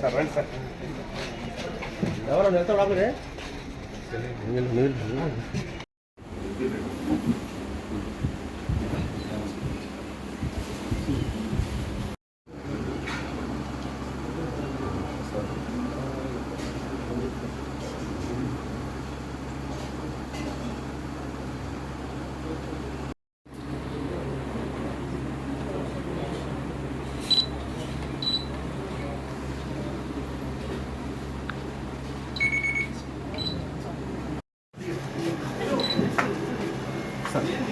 Sir రండి sir. ఎవరు? వెళ్తాడు ఆపరే さん。